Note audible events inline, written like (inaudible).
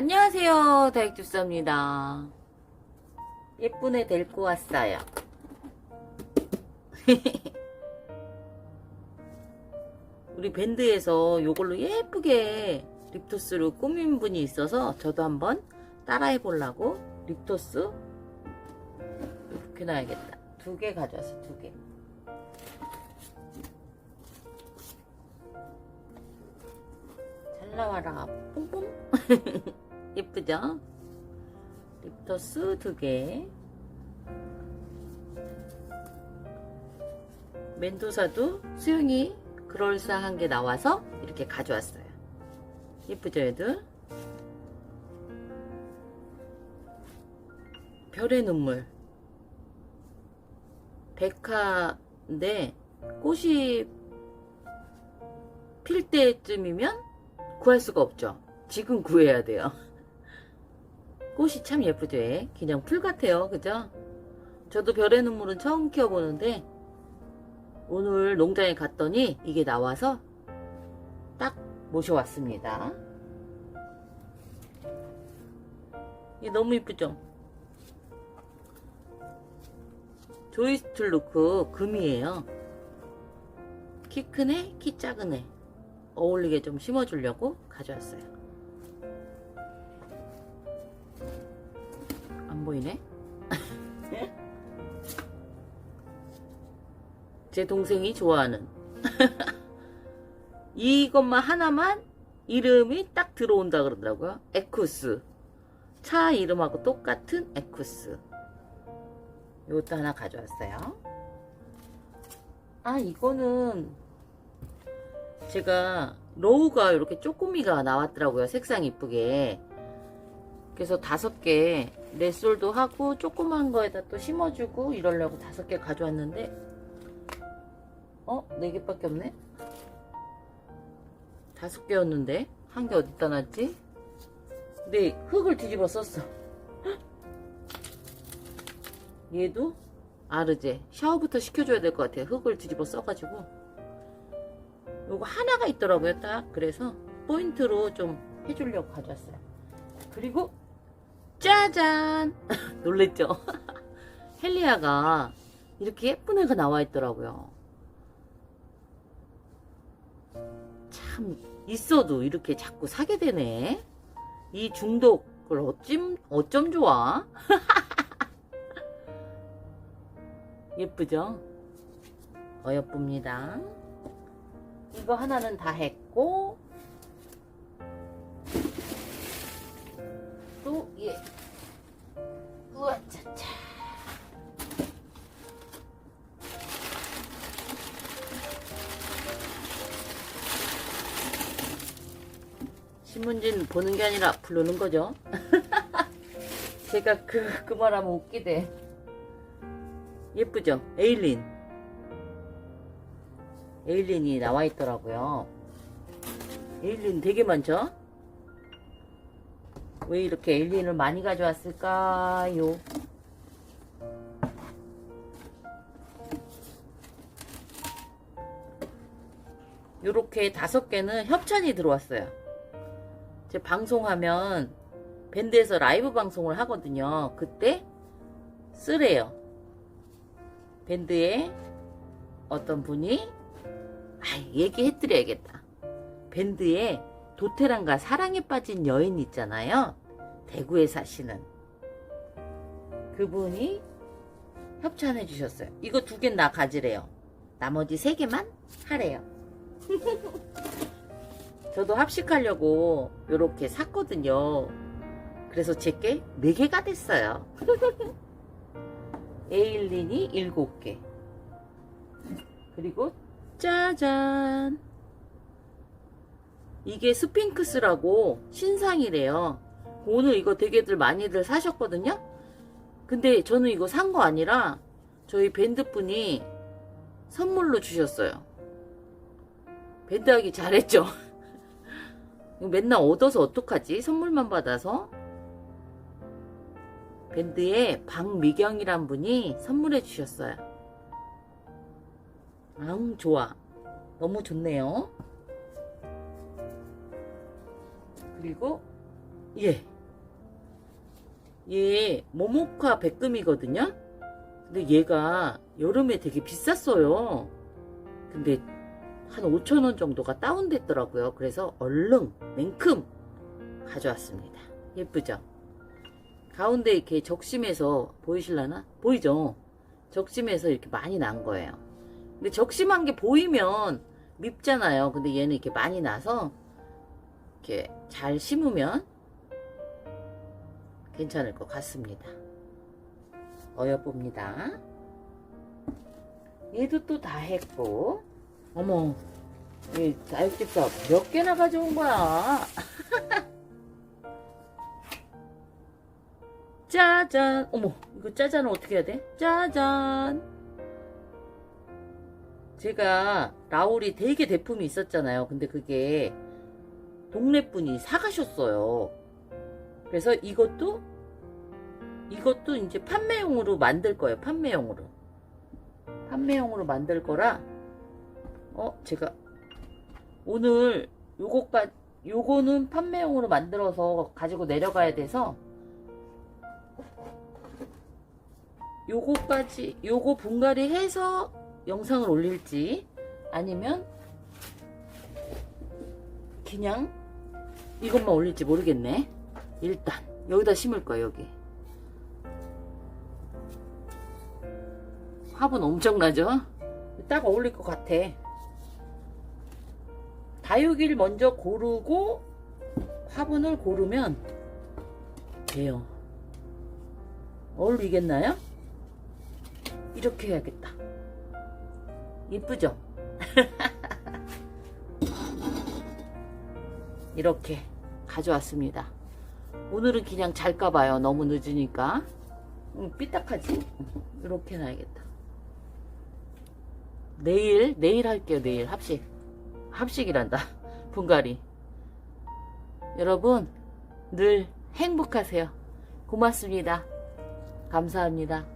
안녕하세요 다육집사입니다. 예쁜 애 데리고 왔어요. (laughs) 우리 밴드에서 이걸로 예쁘게 립토스로 꾸민 분이 있어서 저도 한번 따라해 보려고 립토스 이렇게 놔야겠다. 두 개 가져왔어 두개. 잘 나와라 뽕뽕 예쁘죠? 립토스 두개 멘도사도 수영이 그럴싸한 게 나와서 이렇게 가져왔어요 예쁘죠 얘들? 별의 눈물 백화인데 꽃이 필 때쯤이면 구할 수가 없죠. 지금 구해야 돼요. 꽃이 참 예쁘죠. 얘? 그냥 풀 같아요. 그죠? 저도 별의 눈물은 처음 키워보는데 오늘 농장에 갔더니 이게 나와서 딱 모셔왔습니다. 이게 너무 이쁘죠? 조이스툴 루크 금이에요. 키 큰 애, 키 작은 애 어울리게 좀 심어주려고 가져왔어요. 보이네? (laughs) 제 동생이 좋아하는 (laughs) 이것만 하나만 이름이 딱 들어온다 그러더라고요. 에쿠스. 차 이름하고 똑같은 에쿠스. 이것도 하나 가져왔어요. 아, 이거는 제가 로우가 이렇게 쪼꼬미가 나왔더라고요. 색상 이쁘게. 그래서 다섯 개 넷솔도 하고 조그만 거에다 또 심어주고 이러려고 다섯 개 가져왔는데 어? 네 개밖에 없네? 다섯 개였는데 한 개 어디다 놨지? 근데 흙을 뒤집어 썼어. (laughs) 얘도 아르제 샤워부터 시켜줘야 될 것 같아요 흙을 뒤집어 써가지고 요거 하나가 있더라고요 딱 그래서 포인트로 좀 해주려고 가져왔어요 그리고 짜잔. (laughs) 놀랬죠? (laughs) 헬리아가 이렇게 예쁜 애가 나와 있더라고요. 참 있어도 이렇게 자꾸 사게 되네. 이 중독을 어쩜 어쩜 좋아? (laughs) 예쁘죠? 어여쁩니다. 이거 하나는 다 했고 신문진 보는 게 아니라 부르는 거죠. (laughs) 제가 그, 그 말하면 웃기대. 예쁘죠? 에일린. 에일린이 나와 있더라고요. 에일린 되게 많죠? 왜 이렇게 에일린을 많이 가져왔을까요? 요렇게 다섯 개는 협찬이 들어왔어요. 제 방송하면 밴드에서 라이브 방송을 하거든요. 그때 쓰래요. 밴드에 어떤 분이 아, 얘기해드려야겠다. 밴드에 도테랑과 사랑에 빠진 여인 있잖아요. 대구에 사시는 그분이 협찬해 주셨어요. 이거 두 개는 나 가지래요. 나머지 세 개만 하래요. (laughs) 저도 합식하려고 이렇게 샀거든요. 그래서 제게 네 개가 됐어요. (laughs) 에일린이 7개. 그리고 짜잔. 이게 스핑크스라고 신상이래요. 오늘 이거 되게들 많이들 사셨거든요. 근데 저는 이거 산 거 아니라 저희 밴드분이 선물로 주셨어요. 밴드 하기 잘했죠. (laughs) 맨날 얻어서 어떡하지? 선물만 받아서. 밴드에 박미경이란 분이 선물해 주셨어요. 아, 좋아. 너무 좋네요. 그리고 예. 얘 모모카 백금이거든요. 근데 얘가 여름에 되게 비쌌어요. 근데 한 5천원 정도가 다운됐더라고요. 그래서 얼른 냉큼 가져왔습니다. 예쁘죠? 가운데 이렇게 적심해서 보이실라나? 보이죠? 적심해서 이렇게 많이 난 거예요. 근데 적심한 게 보이면 밉잖아요. 근데 얘는 이렇게 많이 나서 이렇게 잘 심으면 괜찮을 것 같습니다. 어여봅니다. 얘도 또 다 했고, 어머, 이 다육집사 몇 개나 가져온 거야? (laughs) 짜잔! 어머, 이거 짜잔은 어떻게 해야 돼? 짜잔! 제가 라울이 되게 대품이 있었잖아요. 근데 그게 동네 분이 사가셨어요. 그래서 이것도 이것도 이제 판매용으로 만들 거예요. 판매용으로. 판매용으로 만들 거라 어 제가 오늘 요거까 요거는 판매용으로 만들어서 가지고 내려가야 돼서 요거까지 요거 분갈이 해서 영상을 올릴지 아니면 그냥 이것만 올릴지 모르겠네. 일단 여기다 심을 거야 여기. 화분 엄청나죠? 딱 어울릴 것 같아. 다육이를 먼저 고르고 화분을 고르면 돼요. 어울리겠나요? 이렇게 해야겠다. 이쁘죠? (laughs) 이렇게 가져왔습니다. 오늘은 그냥 잘까봐요. 너무 늦으니까. 음, 삐딱하지? 이렇게 놔야겠다. 내일, 내일 할게요. 내일 합식. 합식이란다. 분갈이. 여러분, 늘 행복하세요. 고맙습니다. 감사합니다.